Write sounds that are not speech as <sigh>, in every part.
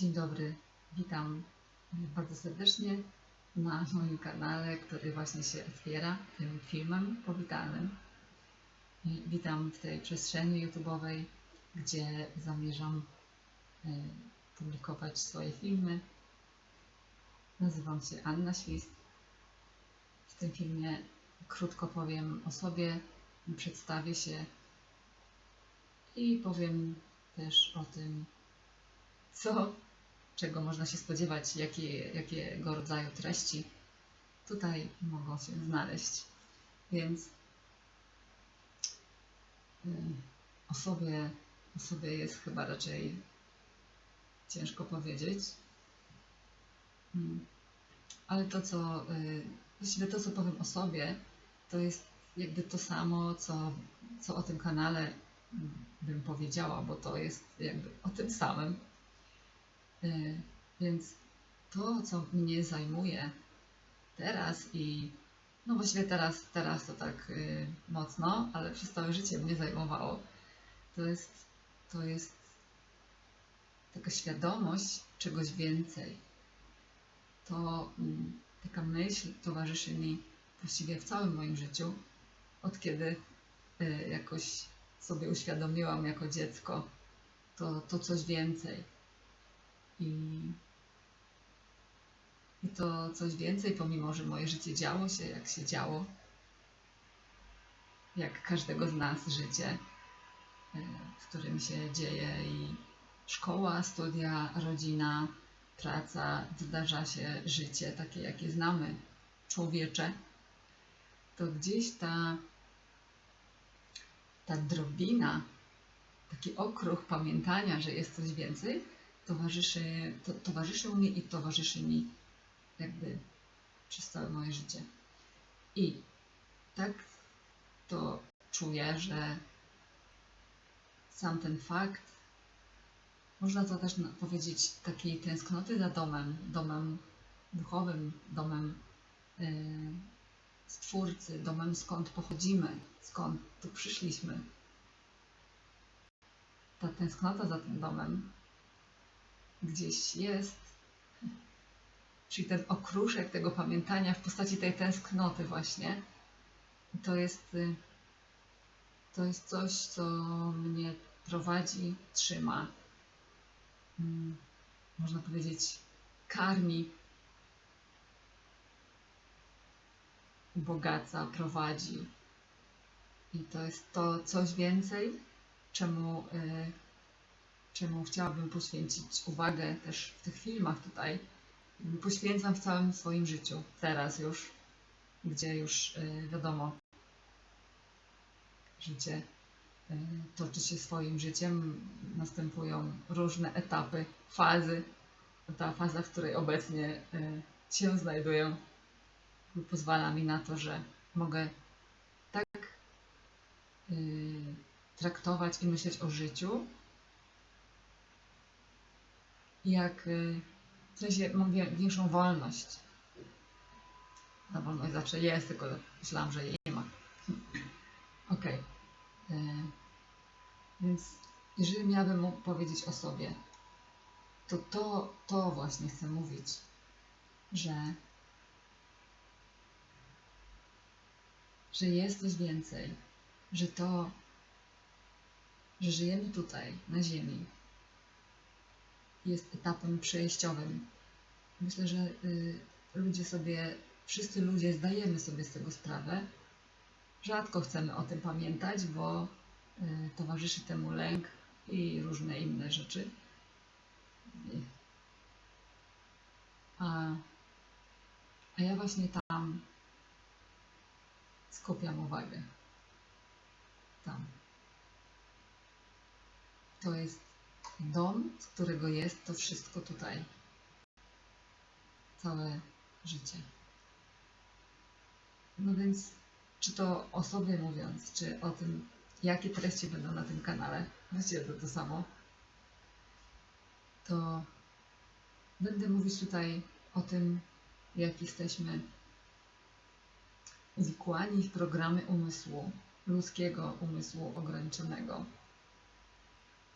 Dzień dobry, witam bardzo serdecznie na moim kanale, który właśnie się otwiera tym filmem powitalnym. Witam w tej przestrzeni YouTube'owej, gdzie zamierzam e, publikować swoje filmy. Nazywam się Anna Świst. W tym filmie krótko powiem o sobie, przedstawię się i powiem też o tym, co, czego można się spodziewać, jakie, jakiego rodzaju treści tutaj mogą się znaleźć. Więc y, o sobie, o sobie jest chyba raczej ciężko powiedzieć. Mm. Ale to, co y, właściwie to, co powiem o sobie, to jest jakby to samo, co, co o tym kanale bym powiedziała, bo to jest jakby o tym samym. Y, Więc to, co mnie zajmuje teraz i no właściwie teraz, teraz to tak y, mocno, ale przez całe życie mnie zajmowało, to jest, to jest taka świadomość czegoś więcej. To mm, taka myśl towarzyszy mi właściwie w całym moim życiu, od kiedy y, jakoś sobie uświadomiłam jako dziecko to, to coś więcej. I, I to coś więcej, pomimo że moje życie działo się jak się działo, jak każdego z nas życie, y, w którym się dzieje i szkoła, studia, rodzina, praca, zdarza się życie takie, jakie znamy, człowiecze, to gdzieś ta, ta drobina, taki okruch pamiętania, że jest coś więcej, towarzyszy, to, towarzyszył mi i towarzyszy mi jakby przez całe moje życie. I tak to czuję, że sam ten fakt, można to też powiedzieć, takiej tęsknoty za domem, domem duchowym, domem yy, Stwórcy, domem skąd pochodzimy, skąd tu przyszliśmy. Ta tęsknota za tym domem gdzieś jest. Czyli ten okruszek tego pamiętania w postaci tej tęsknoty właśnie. To jest, y, to jest coś, co mnie prowadzi, trzyma. Mm, Można powiedzieć, karmi, ubogaca, prowadzi. I to jest to coś więcej, czemu, y, czemu chciałabym poświęcić uwagę też w tych filmach tutaj. Poświęcam w całym swoim życiu, teraz już, gdzie już y, wiadomo, życie y, toczy się swoim życiem, następują różne etapy, fazy. Ta faza, w której obecnie y, się znajduję, pozwala mi na to, że mogę tak traktować i myśleć o życiu, jak y, w sensie mam większą wolność. Ta wolność zawsze jest, tylko myślałam, że jej nie ma. Y, Więc jeżeli miałabym powiedzieć o sobie, to to, to właśnie chcę mówić, że że jest coś więcej, że to, że żyjemy tutaj, na Ziemi, jest etapem przejściowym. Myślę, że y, ludzie sobie, wszyscy ludzie zdajemy sobie z tego sprawę. Rzadko chcemy o tym pamiętać, bo y, towarzyszy temu lęk i różne inne rzeczy. A, a ja właśnie tam skupiam uwagę. Tam. To jest dom, z którego jest to wszystko tutaj. Całe życie. No więc, czy to o sobie mówiąc, czy o tym, jakie treści będą na tym kanale, właściwie to to samo, to będę mówić tutaj o tym, jak jesteśmy uwikłani w programy umysłu, ludzkiego umysłu ograniczonego.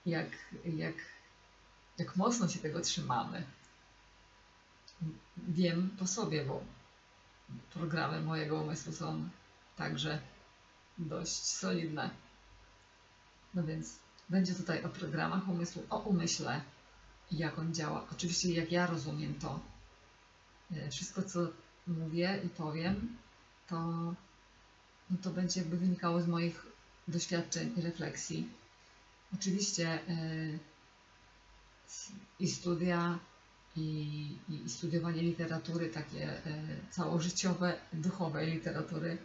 Jak, jak jak mocno się tego trzymamy. Wiem po sobie, bo programy mojego umysłu są także dość solidne. No więc będzie tutaj o programach umysłu, o umyśle jak on działa. Oczywiście jak ja rozumiem to. E, Wszystko, co mówię i powiem, to, no to będzie jakby wynikało z moich doświadczeń i refleksji. Oczywiście e, i studia, i, i, studiowanie literatury, takie e, całożyciowe, duchowej literatury,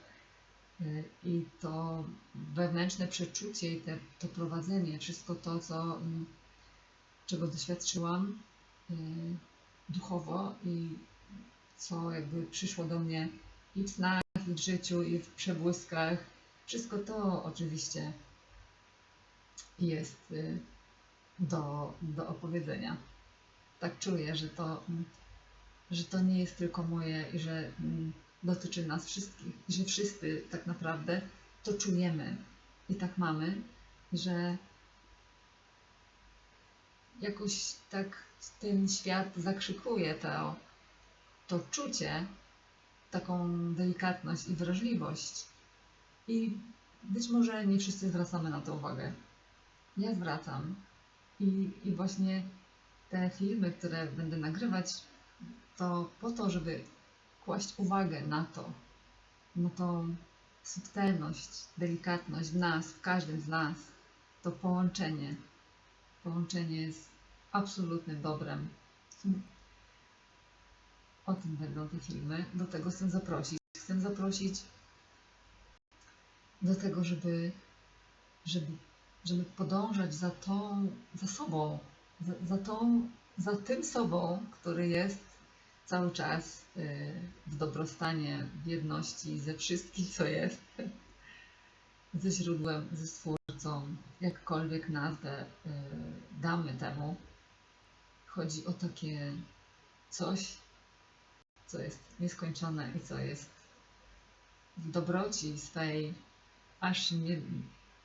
e, i to wewnętrzne przeczucie i te, to prowadzenie, wszystko to, co, czego doświadczyłam duchowo i co jakby przyszło do mnie i w snach, i w życiu, i w przebłyskach. Wszystko to oczywiście jest y, do, do opowiedzenia. Tak czuję, że to, mm, że to nie jest tylko moje i że mm, dotyczy nas wszystkich, że wszyscy tak naprawdę to czujemy i tak mamy, że jakoś tak ten świat zakrzykuje to, to czucie, taką delikatność i wrażliwość. I być może nie wszyscy zwracamy na to uwagę. Ja zwracam. I, I właśnie te filmy, które będę nagrywać, to po to, żeby kłaść uwagę na to, na tą subtelność, delikatność w nas, w każdym z nas, to połączenie. Połączenie jest absolutnym dobrem. O tym będą te filmy. Do tego chcę zaprosić. Chcę zaprosić do tego, żeby, żeby, żeby podążać za tą, za sobą, za, za tą, za tym sobą, który jest cały czas y, w dobrostanie, w jedności ze wszystkim, co jest, <laughs> ze źródłem, ze stwórcą, jakkolwiek nazwę y, damy temu. Chodzi o takie coś, co jest nieskończone i co jest w dobroci swej aż nie,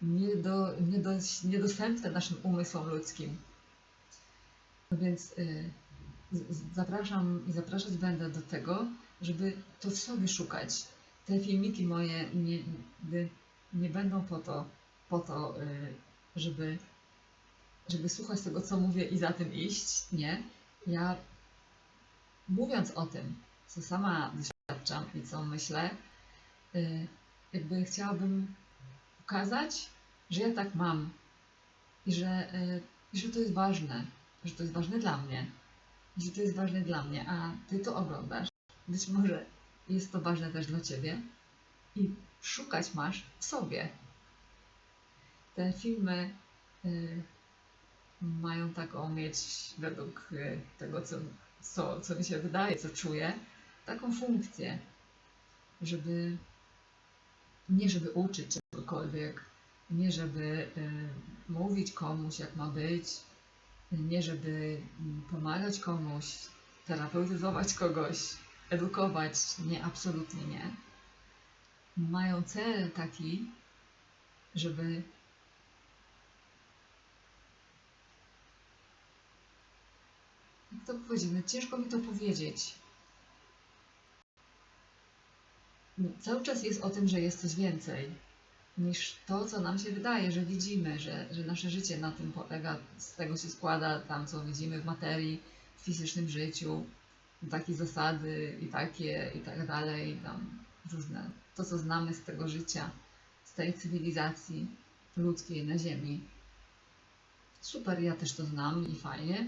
nie do, nie do, niedostępne naszym umysłom ludzkim. No więc y, zapraszam i zapraszać będę do tego, żeby to w sobie szukać. Te filmiki moje nie, nie, nie będą po to, po to y, żeby, żeby słuchać tego, co mówię i za tym iść. Nie. Ja mówiąc o tym, co sama doświadczam i co myślę, y, jakby chciałabym pokazać, że ja tak mam i że, y, i że to jest ważne, że to jest ważne dla mnie, że to jest ważne dla mnie, a ty to oglądasz. Być może jest to ważne też dla ciebie i szukać masz w sobie. Te filmy y, mają taką mieć, według y, tego, co, co, co mi się wydaje, co czuję, taką funkcję, żeby nie żeby uczyć czegokolwiek, nie żeby y, mówić komuś, jak ma być, nie żeby mm, pomagać komuś, terapeutyzować kogoś, edukować. Nie, absolutnie nie. Mają cel taki, żeby jak to powiedzieć, no ciężko mi to powiedzieć. Cały czas jest o tym, że jest coś więcej niż to, co nam się wydaje, że widzimy, że, że nasze życie na tym polega, z tego się składa tam, co widzimy w materii, w fizycznym życiu, takie zasady i takie i tak dalej, tam różne, to co znamy z tego życia, z tej cywilizacji ludzkiej na Ziemi. Super, ja też to znam i fajnie.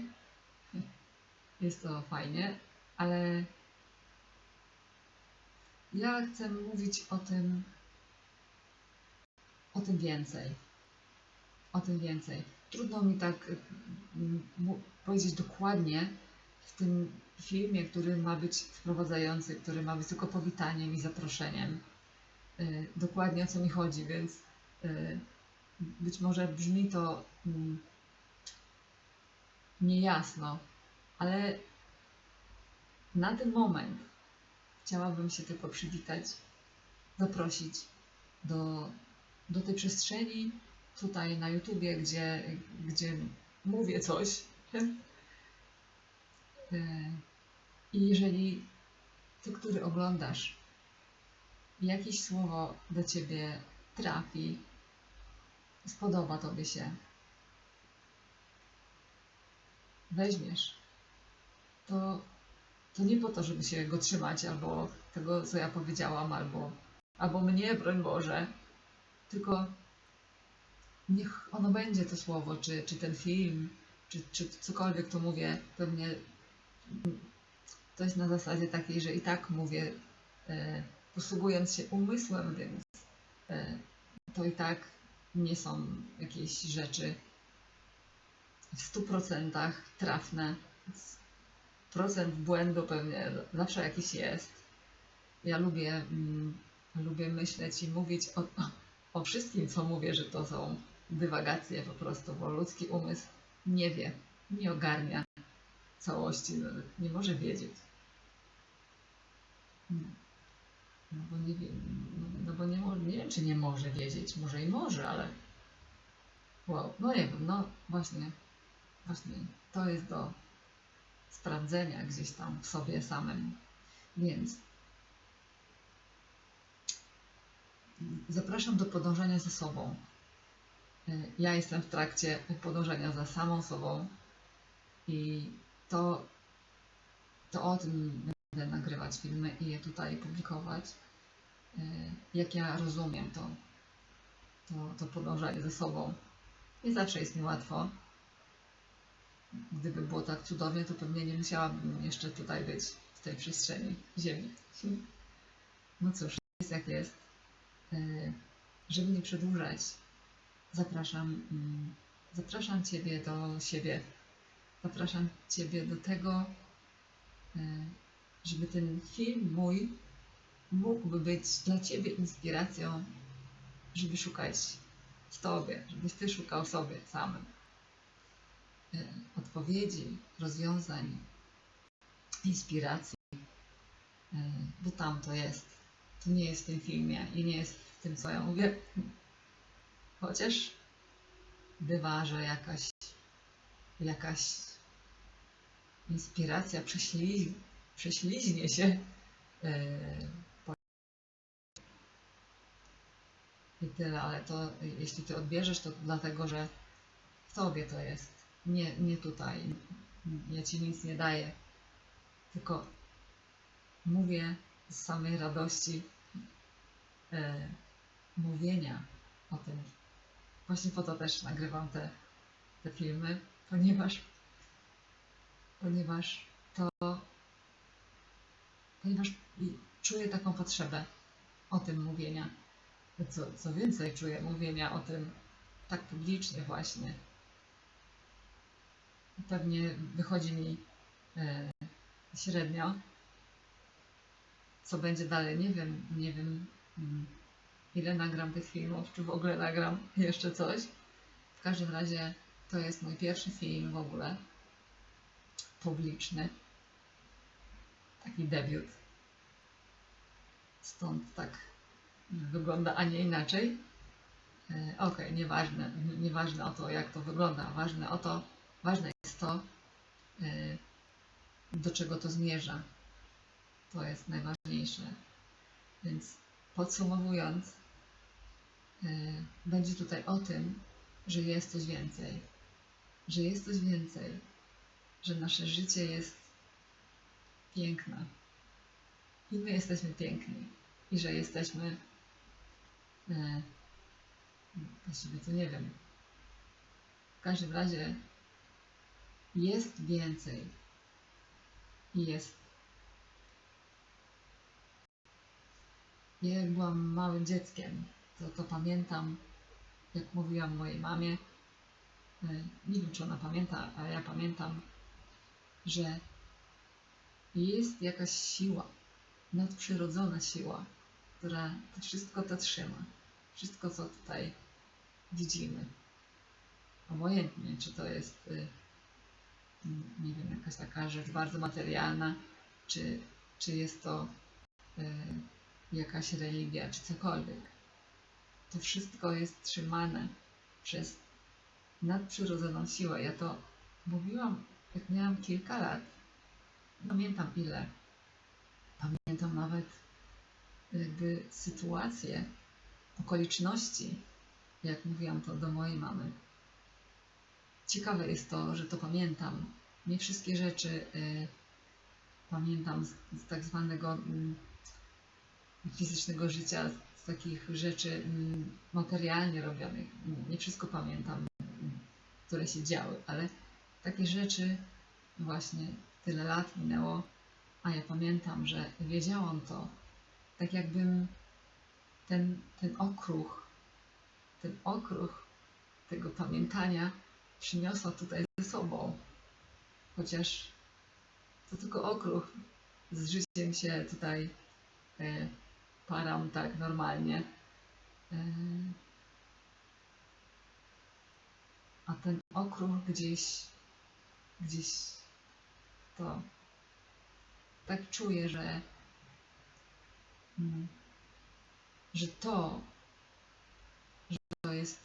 Jest to fajnie, ale ja chcę mówić o tym, o tym więcej. O tym więcej. Trudno mi tak m, mu- powiedzieć dokładnie w tym filmie, który ma być wprowadzający, który ma być tylko powitaniem i zaproszeniem. y, Dokładnie o co mi chodzi, więc y, być może brzmi to mm, niejasno, ale na ten moment chciałabym się tylko przywitać, zaprosić do, do tej przestrzeni tutaj na YouTubie, gdzie, gdzie mówię coś, E, I jeżeli ty, który oglądasz, jakieś słowo do ciebie trafi, spodoba tobie się, weźmiesz, to, to nie po to, żeby się go trzymać, albo tego, co ja powiedziałam, albo, albo mnie, broń Boże, tylko niech ono będzie to słowo, czy, czy ten film, czy, czy cokolwiek to mówię, pewnie to jest na zasadzie takiej, że i tak mówię, e, posługując się umysłem, więc e, to i tak nie są jakieś rzeczy w stu procentach trafne. Więc Procent błędu pewnie zawsze jakiś jest. Ja lubię, mm, lubię myśleć i mówić o, o wszystkim, co mówię, że to są dywagacje po prostu, bo ludzki umysł nie wie, nie ogarnia całości, no, nie może wiedzieć. No, no bo nie wiem, no, no bo nie, nie wiem, czy nie może wiedzieć, może i może, ale wow, no nie wiem, no właśnie, właśnie to jest do sprawdzenia gdzieś tam w sobie samym, więc zapraszam do podążania za sobą. Y, Ja jestem w trakcie podążania za samą sobą i to, to o tym będę nagrywać filmy i je tutaj publikować. Y, Jak ja rozumiem to, to, to podążanie za sobą. Nie zawsze jest mi łatwo. Gdyby było tak cudownie, to pewnie nie musiałabym jeszcze tutaj być w tej przestrzeni Ziemi. No cóż, jest jak jest. Y, Żeby nie przedłużać, zapraszam, mm, zapraszam Ciebie do siebie. Zapraszam Ciebie do tego, y, żeby ten film mój mógłby być dla Ciebie inspiracją, żeby szukać w Tobie, żebyś Ty szukał w sobie samym y, odpowiedzi, rozwiązań, inspiracji, bo tam to jest. To nie jest w tym filmie i nie jest w tym, co ja mówię. Chociaż bywa, że jakaś, jakaś inspiracja prześli, prześliźnie się po- i tyle, ale to jeśli ty odbierzesz, to dlatego, że w tobie to jest, nie, nie tutaj. Ja ci nic nie daję, tylko mówię z samej radości e, mówienia o tym. Właśnie po to też nagrywam te, te filmy, ponieważ, ponieważ to, ponieważ czuję taką potrzebę o tym mówienia. Co, co więcej, czuję mówienia o tym tak publicznie właśnie. Pewnie wychodzi mi e, średnio. Co będzie dalej, nie wiem, nie wiem mm, ile nagram tych filmów, czy w ogóle nagram jeszcze coś. W każdym razie to jest mój pierwszy film w ogóle publiczny. Taki debiut. Stąd tak wygląda, a nie inaczej. E, Okej, nieważne, n- nieważne o to, jak to wygląda. Ważne o to, ważne jest to, e, do czego to zmierza. To jest najważniejsze. Więc podsumowując, e, będzie tutaj o tym, że jest coś więcej. Że jest coś więcej. Że nasze życie jest piękne. I my jesteśmy piękni. I że jesteśmy. E, właściwie to nie wiem. W każdym razie jest więcej. I jest Ja jak byłam małym dzieckiem, to, to pamiętam, jak mówiłam mojej mamie, e, nie wiem czy ona pamięta, a ja pamiętam, że jest jakaś siła, nadprzyrodzona siła, która to wszystko to trzyma. Wszystko, co tutaj widzimy. Obojętnie, czy to jest, mm, nie wiem, jakaś taka rzecz bardzo materialna, czy, czy jest to y, jakaś religia, czy cokolwiek. To wszystko jest trzymane przez nadprzyrodzoną siłę. Ja to mówiłam, jak miałam kilka lat. Pamiętam ile. Pamiętam nawet jakby sytuacje, okoliczności, jak mówiłam to do mojej mamy. Ciekawe jest to, że to pamiętam. Nie wszystkie rzeczy y, pamiętam z, z tak zwanego mm, fizycznego życia, z takich rzeczy mm, materialnie robionych. Nie wszystko pamiętam, które się działy, ale takie rzeczy właśnie tyle lat minęło, a ja pamiętam, że wiedziałam to, tak jakbym ten, ten okruch, ten okruch tego pamiętania przyniosła tutaj ze sobą. Chociaż to tylko okruch. Z życiem się tutaj e, param tak normalnie. E, a ten okruch gdzieś, gdzieś to tak czuję, że, mm, że to, że to jest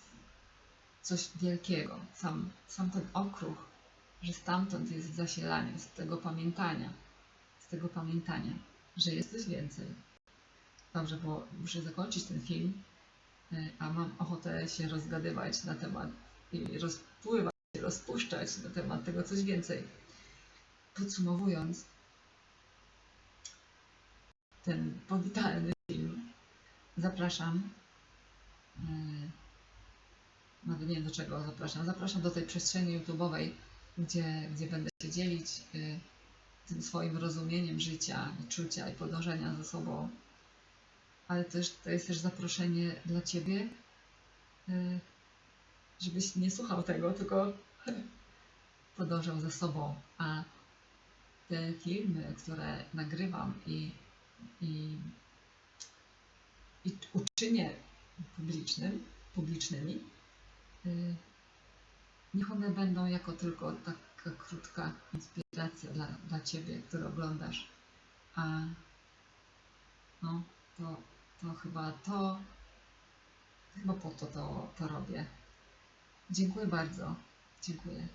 coś wielkiego. Sam, sam ten okruch, że stamtąd jest zasilanie, z tego pamiętania, z tego pamiętania, że jest coś więcej. Dobrze, bo muszę zakończyć ten film, y, a mam ochotę się rozgadywać na temat i rozpływać, rozpuszczać na temat tego coś więcej. Podsumowując, ten powitalny film zapraszam. y, Nawet nie wiem do czego zapraszam. Zapraszam do tej przestrzeni YouTube'owej, gdzie, gdzie będę się dzielić y, tym swoim rozumieniem życia i czucia i podążania za sobą. Ale też to jest też zaproszenie dla Ciebie, y, żebyś nie słuchał tego, tylko <laughs> podążał za sobą. A te filmy, które nagrywam i, i, i uczynię publicznym, publicznymi, y, niech one będą jako tylko taka krótka inspiracja dla, dla Ciebie, który oglądasz. A no, to, to chyba to, chyba po to, to to robię. Dziękuję bardzo. Dziękuję.